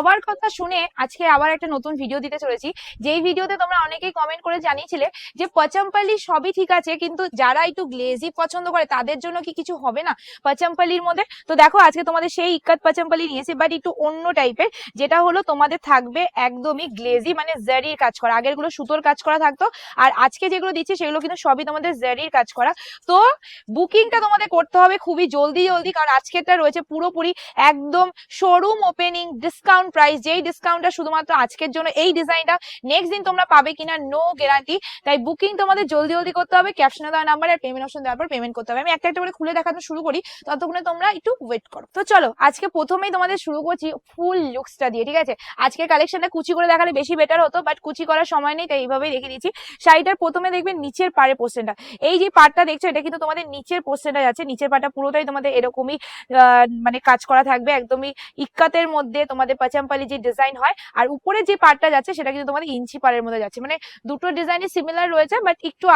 সবার কথা শুনে আজকে আবার একটা নতুন ভিডিও দিতে চলেছি। যেই ভিডিওতে তোমরা অনেকেই কমেন্ট করে জানিয়েছিলে যে পচমপাল্লি সবই ঠিক আছে, কিন্তু যারা একটু গ্লেজি পছন্দ করে তাদের জন্য কি কিছু হবে না পচমপাল্লির মধ্যে? তো দেখো, আজকে তোমাদের সেই ইক্কাত পচমপাল্লি নিয়েছি বাট একটু অন্য টাইপের যেটা হলো তোমাদের থাকবে একদমই গ্লেজি মানে জারির কাজ করা। আগেরগুলো সুতোর কাজ করা থাকতো, আর আজকে যেগুলো দিচ্ছি সেগুলো কিন্তু সবই তোমাদের জারির কাজ করা। তো বুকিংটা তোমাদের করতে হবে খুবই জলদি জলদি, কারণ আজকেরটা রয়েছে পুরোপুরি একদম শোরুম ওপেনিং ডিসকাউন্ট প্রাইস যেই ডিসকাউন্টটা শুধুমাত্র আজকের জন্য, এই ডিজাইনটা নেক্সট দিন তোমরা পাবে কিনা নো গ্যারান্টি তাই বুকিং তোমাদের জলদি জলদি করতে হবে ক্যাপশনে দেওয়া নাম্বার আর পেমেন্ট অপশন দেওয়ার পর পেমেন্ট করতে হবে। আমি একটা একটা করে খুলে দেখাতে শুরু করি, ততক্ষণে তোমরা একটু ওয়েট করো। তো চলো, আজকে প্রথমেই তোমাদের শুরু করছি ফুল লুকসটা দিয়ে, ঠিক আছে? আজকের কালেকশনটা কুচি করে দেখালে বেশি বেটার হতো বাট কুচি করার সময় নেই, তাই এইভাবেই রেখে দিচ্ছি শাড়িটার প্রথমে দেখবে নিচের পাড়ে পোস্টেনটা এই যে পার্টটা দেখছ, এটা কিন্তু তোমাদের নিচের পোস্টেনটা যাচ্ছে নিচের পাটটা পুরোটাই তোমাদের এরকমই মানে কাজ করা থাকবে, একদমই ইক্কাতের মধ্যে তোমাদের পাচাম্পালি যে ডিজাইন হয়, আর উপরে যে পার্টটা যাচ্ছে, সেটা কিন্তু তোমাদের ইঞ্চি পাড়ের মধ্যে যাচ্ছে। মানে দুটো ডিজাইনই সিমিলার রয়েছে বাট একটু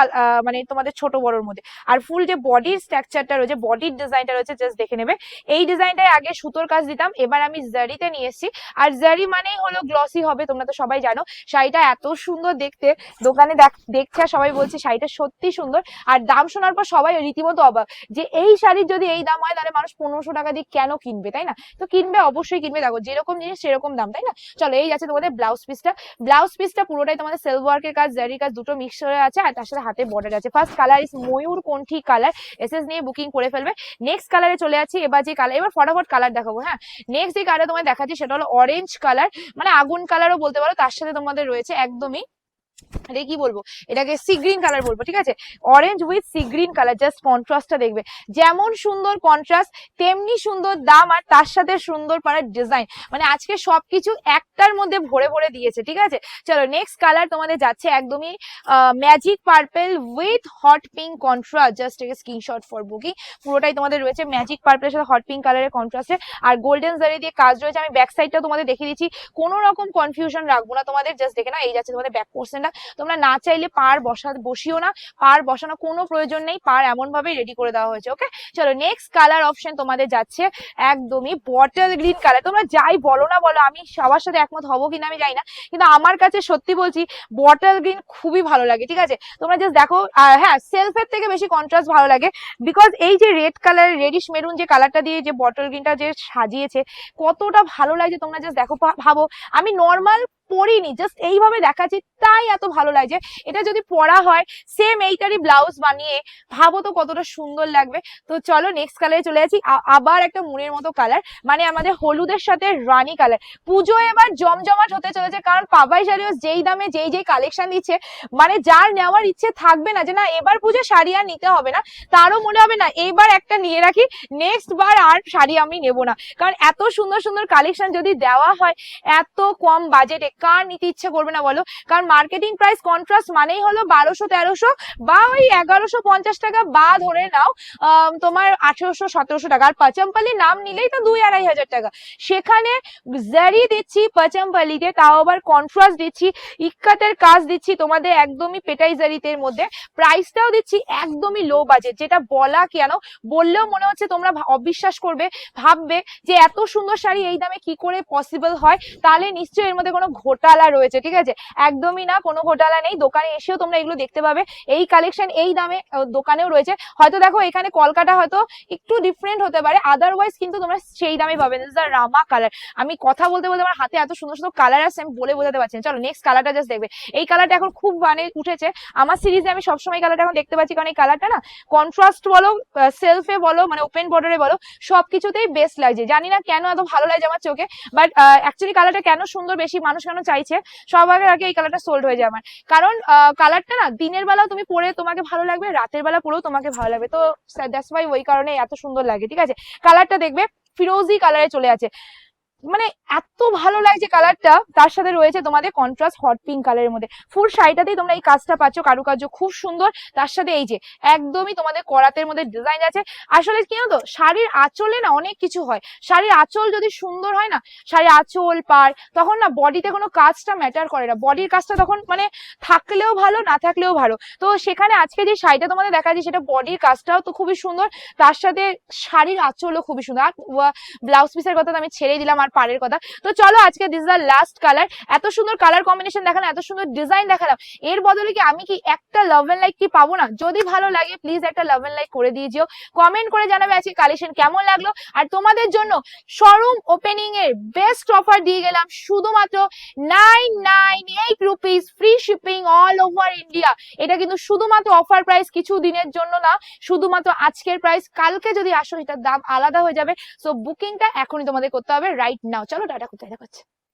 মানে তোমাদের ছোট বড়র মধ্যে। আর ফুল যে বডির স্ট্রাকচারটা রয়েছে বডির ডিজাইনটা রয়েছে জাস্ট দেখে নেবে। এই ডিজাইনটাই আগে সুতোর কাজ দিতাম, এবার আমি জারিতে নিয়ে এসেছি। আর জারি মানেই হলো গ্লসি হবে, তোমরা তো সবাই জানো। শাড়িটা এত সুন্দর দেখতে। দোকানে দেখ- দেখছে আর সবাই বলছে, শাড়িটা সত্যি সুন্দর। আর দাম শোনার পর সবাই রীতিমতো অবাক, যে এই শাড়ির যদি এই দাম হয়, তাহলে মানুষ পনেরোশো টাকা দিয়ে কেন কিনবে, তাই না? তো কিনবে, অবশ্যই কিনবে। দেখো, যেরকম জিনিস সেরকম দাম, তাই না? চলো, এই যাচ্ছে তোমাদের ব্লাউজ পিসটা ব্লাউজ পিসটা পুরোটাই তোমাদের সেলফ ওয়ার্কের কাজ জারির কাজ দুটো মিক্স হয়ে আছে আর তার সাথে হাতে বর্ডার আছে। ফার্স্ট কালার ইস ময়ূর কোনঠি কালার এস এস নিয়ে বুকিং করে ফেলবে। নেক্সট কালারে চলে আছি এবার যে কালার এবার ফটাফট কালার দেখাবো হ্যাঁ? নেক্সট যে কালার তোমায় দেখাচ্ছি, সেটা হলো অরেঞ্জ কালার মানে আগুন কালারও বলতে পারো, তার সাথে তোমাদের রয়েছে একদমই কি বলব? এটাকে সি গ্রিন কালার বলব, ঠিক আছে? Orange with sea green colour just কন্ট্রাস্টটা দেখবে। যেমন সুন্দর কন্ট্রাস্ট তেমনি সুন্দর দাম আর তার সাথে সুন্দর পাড়ার ডিজাইন মানে আজকে সবকিছু একটার মধ্যে ভরে ভরে দিয়েছে, ঠিক আছে? চলো নেক্সট কালার তোমাদের যাচ্ছে একদমই magic purple with hot pink contrast just একে স্ক্রিনশট ফর বুকিং পুরোটাই তোমাদের রয়েছে ম্যাজিক পার্পেলের সাথে হট পিঙ্ক কালারের কন্ট্রাস্টে আর গোল্ডেন জারি দিয়ে কাজ রয়েছে, আমি ব্যাক সাইডটা তোমাদের দেখিয়ে দিচ্ছি। কোনো রকম কনফিউশন রাখব না তোমাদের জাস্ট দেখে না এই যাচ্ছে তোমাদের ব্যাক পোর্শনটা তোমরা না চাইলে পার বসা, বসিও না, পার বসানো কোনো প্রয়োজন নেই, পার এমন ভাবে রেডি করে দেওয়া হয়েছে ওকে চলো নেক্সট কালার অপশন তোমাদের যাচ্ছে একদমই বটল গ্রিন কালার তোমরা যাই বলো না বলো, আমি সবার সাথে একমত হব কিনা আমি জানি না, কিন্তু আমার কাছে সত্যি বলছি বটল গ্রিন খুবই ভালো লাগে, ঠিক আছে? তোমরা জাস্ট দেখো হ্যাঁ সেলফের থেকে বেশি কন্ট্রাস্ট ভালো লাগে বিকজ এই যে রেড কালার রেডিশ মেরুন যে কালারটা দিয়ে যে বটল গ্রিনটা যে সাজিয়েছে, কতটা ভালো লাগছে তোমরা জাস্ট দেখো ভাবো। আমি নর্মাল পরিনি জাস্ট এইভাবে দেখাচ্ছি তাই এত ভালো লাগছে এটা যদি পরা হয় সেম এইটারই ব্লাউজ বানিয়ে ভাবো তো কতটা সুন্দর লাগবে। তো চলো নেক্সট কালারে চলে যাচ্ছি। আবার একটা মুনের মতো কালার মানে আমাদের হলুদের সাথে রানী কালার পুজো এবার জমজমাট হতে চলেছে, কারণ পাবাই শাড়িও যেই দামে যেই যেই কালেকশন দিচ্ছে মানে যার নেওয়ার ইচ্ছে থাকবে না যে না, এবার পুজো শাড়ি আর নিতে হবে না, তারও মনে হবে না এইবার একটা নিয়ে রাখি নেক্সট বার আর শাড়ি আমি নেব না। কারণ এত সুন্দর সুন্দর কালেকশন যদি দেওয়া হয়, এত কম বাজেটে কার নিতে ইচ্ছে করবে না বলো? কারণ মার্কেটিং প্রাইস কন্ট্রাস্ট মানেই হলো বারোশো, তেরোশো বা ওই এগারোশো, পঞ্চাশ টাকা বা ধরে নাও তোমার আঠেরোশো, সতেরোশো টাকা। আর পাচাম্পালি নাম নিলেই তো দুই আড়াই হাজার টাকা। সেখানে জারি দিচ্ছি পাচাম্পালিতে তাও আবার কন্ট্রাস্ট দিচ্ছি, ইক্কাতের কাজ দিচ্ছি তোমাদের একদমই পেটাই জারিতের মধ্যে। প্রাইসটাও দিচ্ছি একদমই লো বাজেট যেটা বলা কেন? বললেও মনে হচ্ছে তোমরা অবিশ্বাস করবে, ভাববে যে এত সুন্দর শাড়ি এই দামে কি করে পসিবল হয়? তাহলে নিশ্চয়ই এর মধ্যে কোনো ঘোটালা রয়েছে, ঠিক আছে? একদমই না, কোনো ঘোটালা নেই। দোকানে এসেও তোমরা এগুলো দেখতে পাবে। এই কালেকশন এই দামে দোকানেও রয়েছে। হয়তো দেখো, এখানে কলকাতা হয়তো একটু ডিফারেন্ট হতে পারে। আদারওয়াইজ কিন্তু তোমরা সেই দামে পাবে। দ্য রামা কালার আমি কথা বলতে বলতে আমার হাতে এত সুন্দর সুন্দর কালার আছে আমি বলে বোঝাতে পারছি চলো নেক্সট কালারটা জাস্ট দেখবে। এই কালারটা এখন খুব মানে উঠেছে। আমার সিরিজে আমি সবসময় কালারটা এখন দেখতে পাচ্ছি, কারণ এই কালারটা না কন্ট্রাস্ট বলো সেলফে বলো মানে ওপেন বর্ডারে বলো, সবকিছুতেই বেস্ট লাগছে। জানি না কেন এত ভালো লাগছে আমার চোখে বাট অ্যাকচুয়ালি কালারটা কেন সুন্দর বেশি, মানুষ কেন চাইছে? সবার আগে এই কালারটা সোল্ড হয়ে যায় আমার। কারণ কালারটা না, দিনের বেলা তুমি পরে তোমাকে ভালো লাগবে, রাতের বেলা পরেও তোমাকে ভালো লাগবে। তো দ্যাটস ওয়াই ওই কারণে এত সুন্দর লাগে, ঠিক আছে? কালারটা দেখবে, ফিরোজি কালারে চলে আছে। মানে এত ভালো লাগছে কালারটা তার সাথে রয়েছে তোমাদের কন্ট্রাস্ট হট পিঙ্ক কালারের মধ্যে। ফুল শাড়িটাতেই তোমরা এই কাজটা পাচ্ছ, কারুকার্য খুব সুন্দর। তার সাথে এই যে, একদমই তোমাদের করাতের মধ্যে ডিজাইন আছে। আসলে কি জানো তো, শাড়ির আঁচলে না অনেক কিছু হয়। শাড়ির আঁচল যদি সুন্দর হয় না, শাড়ির আঁচল পার তখন না বডিতে কোনো কাজটা ম্যাটার করে না। বডির কাজটা তখন মানে থাকলেও ভালো, না থাকলেও ভালো। তো সেখানে আজকে যে শাড়িটা তোমাদের দেখাচ্ছি, সেটা বডির কাজটাও তো খুবই সুন্দর। তার সাথে শাড়ির আঁচলও খুবই সুন্দর। আর ব্লাউজ পিসের কথা তো আমি ছেড়ে দিলাম। আর পাড়ের কথা। তো চলো আজকে আজকে দিস দ্য লাস্ট কালার এত সুন্দর কালার কম্বিনেশন দেখালাম, এত সুন্দর ডিজাইন দেখালাম। এর বদলে কি আমি কি একটা লাভ এন্ড লাইক কি পাবো না? যদি ভালো লাগে প্লিজ একটা লাভ এন্ড লাইক করে দিয়ে যেও। কমেন্ট করে জানাবে আজকে কালেকশন কেমন লাগল। আর তোমাদের জন্য শোরুম ওপেনিং এর বেস্ট অফার দিয়ে গেলাম শুধুমাত্র nine nine eight rupees free shipping all over India এটা কিন্তু শুধুমাত্র অফার প্রাইস কিছু দিনের জন্য না, শুধুমাত্র আজকের প্রাইস কালকে যদি আসো, এটার দাম আলাদা হয়ে যাবে। সো বুকিংটা এখনই তোমাদের করতে হবে রাইট নাও চলো টাটা কোথায় দেখাচ্ছে?